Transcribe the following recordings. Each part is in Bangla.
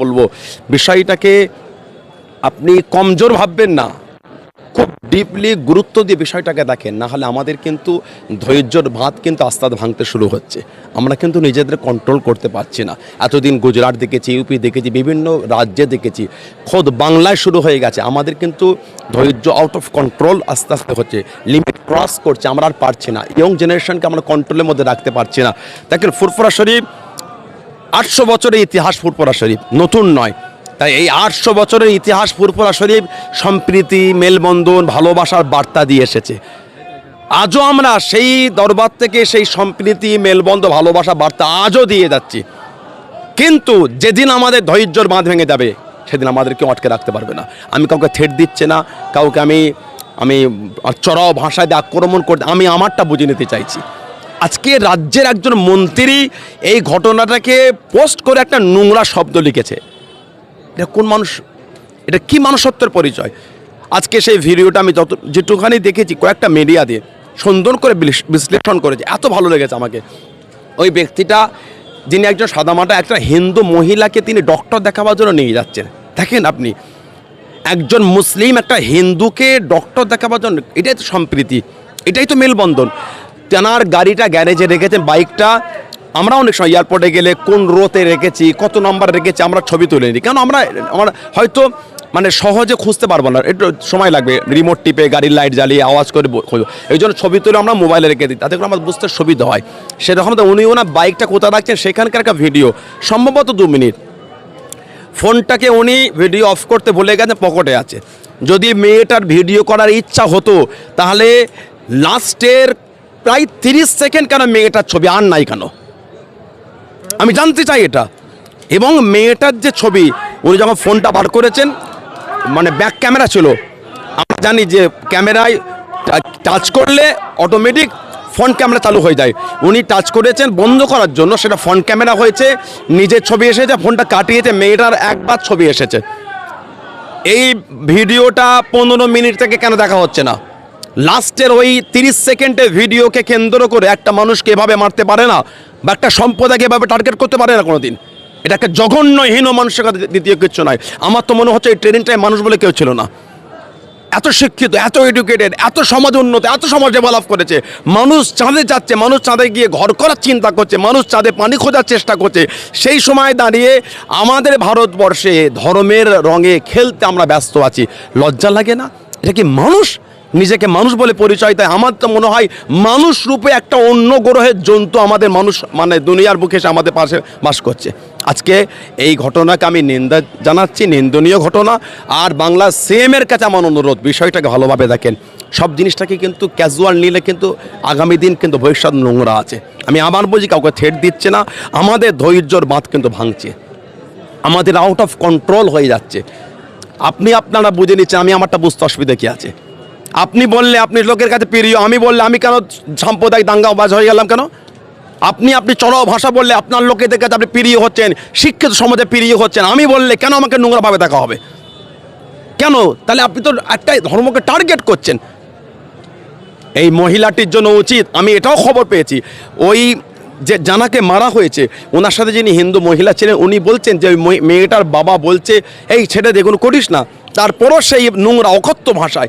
বলব, বিষয়টাকে আপনি কমজোর ভাববেন না। খুব ডিপলি গুরুত্ব দিয়ে বিষয়টাকে দেখেন, না হলে আমাদের কিন্তু ধৈর্যর ভাত কিন্তু আস্তে আস্তে ভাঙতে শুরু হচ্ছে। আমরা কিন্তু নিজেদের কন্ট্রোল করতে পারছি না। এতদিন গুজরাট দেখেছি ইউপি দেখেছি, বিভিন্ন রাজ্যে দেখেছি। খোদ বাংলায় শুরু হয়ে গেছে। আমাদের কিন্তু ধৈর্য আউট অফ কন্ট্রোল আস্তে আস্তে হচ্ছে। লিমিট ক্রস করছে, আমরা আর পারছি না। ইয়ং জেনারেশনকে আমরা কন্ট্রোলের মধ্যে রাখতে পারছি না। দেখেন ফুরফুরা শরীফ আটশো বছরের ইতিহাস ফুরফুরা শরীফ। নতুন নয়। তাই এই আটশো বছরের ইতিহাস ফুরফুরা শরীফ সম্প্রীতি, মেলবন্ধন, ভালোবাসার বার্তা দিয়ে এসেছে। আজও আমরা সেই দরবার থেকে সেই সম্প্রীতি মেলবন্ধ ভালোবাসা বার্তা আজও দিয়ে যাচ্ছি। কিন্তু যেদিন আমাদের ধৈর্যর বাঁধ ভেঙে যাবে, সেদিন আমাদেরকে আটকে রাখতে পারবে না। আমি কাউকে থেট দিচ্ছে না, কাউকে আমি আমি চড়াও ভাষায় দিয়ে আক্রমণ করতে আমি আমারটা বুঝে নিতে চাইছি। আজকে রাজ্যের একজন মন্ত্রী এই ঘটনাটাকে পোস্ট করে একটা নোংরা শব্দ লিখেছে। এটা কোন মানুষ এটা কি মানুষত্বের পরিচয়? আজকে সেই ভিডিওটা আমি যত যেটুখানি দেখেছি, কয়েকটা মিডিয়া দিয়ে সুন্দর করে বিশ- বিশ্লেষণ করেছে। এত ভালো লেগেছে আমাকে। ওই ব্যক্তিটা যিনি একজন সাদামাটা, একটা হিন্দু মহিলাকে তিনি ডক্টর দেখাবার জন্য নিয়ে যাচ্ছেন। দেখেন আপনি, একজন মুসলিম একটা হিন্দুকে ডক্টর দেখাবার জন্য এটাই তো সম্প্রীতি। এটাই তো মেলবন্ধন। তেনার গাড়িটা, গ্যারেজে রেখেছেন বাইকটা। আমরা অনেক সময় এয়ারপোর্টে গেলে কোন রোতে রেখেছি, কত নম্বর রেখেছি, আমরা ছবি তুলে নিই। কেন আমরা আমরা হয়তো মানে সহজে খুঁজতে পারব না। একটু সময় লাগবে রিমোট টিপে গাড়ির লাইট জ্বালিয়ে আওয়াজ করে খুঁজবো। এই জন্য ছবি তুলে আমরা মোবাইলে রেখে দিই, তাতে করে আমার বুঝতে সুবিধা হয়। সেরকম তো উনি ওনার বাইকটা কোথায় রাখছেন, সেখানকার একটা ভিডিও সম্ভবত দু মিনিট। ফোনটাকে উনি ভিডিও অফ করতে ভুলে গেছেন, পকেটে আছে। যদি মেয়েটার ভিডিও করার ইচ্ছা হতো, তাহলে লাস্টের প্রায় তিরিশ সেকেন্ড কেন মেয়েটার ছবি আর নাই কেন? আমি জানতে চাই এটা। এবং মেয়েটার যে ছবি, উনি যখন ফোনটা বার করেছেন মানে ব্যাক ক্যামেরা ছিল, আমরা জানি যে ক্যামেরায় টাচ করলে অটোমেটিক ফ্রন্ট ক্যামেরা চালু হয়ে যায়। উনি টাচ করেছেন বন্ধ করার জন্য, সেটা ফ্রন্ট ক্যামেরা হয়েছে নিজের ছবি এসেছে, ফোনটা কাটিয়েছে, মেয়েটার একবার ছবি এসেছে। এই ভিডিওটা পনেরো মিনিট থেকে কেন দেখা হচ্ছে না? লাস্টের ওই তিরিশ সেকেন্ডের ভিডিওকে কেন্দ্র করে একটা মানুষকে এভাবে মারতে পারে না বা একটা সম্প্রদায়কে এভাবে টার্গেট করতে পারে না কোনোদিন। এটা একটা জঘন্য হীন মানুষের কাছে দ্বিতীয় কিছু নয়। আমার তো মনে হচ্ছে এই ট্রেনিংটায় মানুষ বলে কেউ ছিল না। এত শিক্ষিত, এত এডুকেটেড এত সমাজ উন্নত, এত সমাজ ডেভেলপ করেছে। মানুষ চাঁদে যাচ্ছে, মানুষ চাঁদে গিয়ে ঘর করার চিন্তা করছে, মানুষ চাঁদে পানি খোঁজার চেষ্টা করছে। সেই সময় দাঁড়িয়ে আমাদের ভারতবর্ষে ধর্মের রঙে খেলতে আমরা ব্যস্ত আছি। লজ্জা লাগে না? এটা কি মানুষ? নিজেকে মানুষ বলে পরিচয় দেয়। আমার তো মনে হয় মানুষ রূপে একটা অন্য গ্রহের জন্তু আমাদের মানুষ মানে দুনিয়ার বুকে এসে আমাদের পাশে বাস করছে। আজকে এই ঘটনাকে আমি নিন্দা জানাচ্ছি, নিন্দনীয় ঘটনা। আর বাংলা সিএমের কাছে আমার অনুরোধ, বিষয়টাকে ভালোভাবে দেখেন। সব জিনিসটাকে কিন্তু ক্যাজুয়াল নিলে কিন্তু আগামী দিন কিন্তু ভবিষ্যৎ নোংরা আছে। আমি আবার বুঝি কাউকে থেট দিচ্ছে না। আমাদের ধৈর্যর বাঁধ কিন্তু ভাঙছে। আমাদের আউট অফ কন্ট্রোল হয়ে যাচ্ছে। আপনি আপনারা বুঝে নিচ্ছেন, আমি আমারটা বুঝতে অসুবিধা কি আছে। আপনি বললে আপনি লোকের কাছে প্রিয়, আমি বললে আমি কেন সাম্প্রদায়িক দাঙ্গাবাজ হয়ে গেলাম কেন? আপনি আপনি চড়াও ভাষা বললে আপনার লোকেদের কাছে আপনি প্রিয় হচ্ছেন, শিক্ষিত সমাজে প্রিয় হচ্ছেন, আমি বললে কেন আমাকে নোংরাভাবে দেখা হবে? কেন? তাহলে আপনি তো একটাই ধর্মকে টার্গেট করছেন। এই মহিলাটির জন্য উচিত, আমি এটাও খবর পেয়েছি। ওই যে জানাকে মারা হয়েছে, ওনার সাথে যিনি হিন্দু মহিলা ছিলেন, উনি বলছেন যে মেয়েটার বাবা বলছে, এই ছেড়ে দেখুন করিস না। তারপরও সেই নোংরা, অকথ্য ভাষায়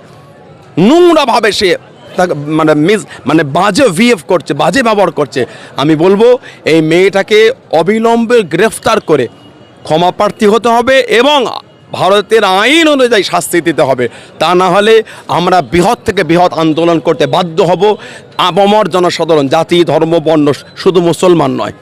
নোংরাভাবে সে মানে মিস মানে বাজে ভিএফ করছে, বাজে ব্যবহার করছে। আমি বলব, এই মেয়েটাকে অবিলম্বে গ্রেফতার করে ক্ষমা প্রার্থী হতে হবে এবং ভারতের আইন অনুযায়ী শাস্তি দিতে হবে। তা না হলে আমরা বৃহৎ থেকে বৃহৎ আন্দোলন করতে বাধ্য হব। আবমর জনসাধারণ, জাতি, ধর্ম, বর্ণ, শুধু মুসলমান নয়।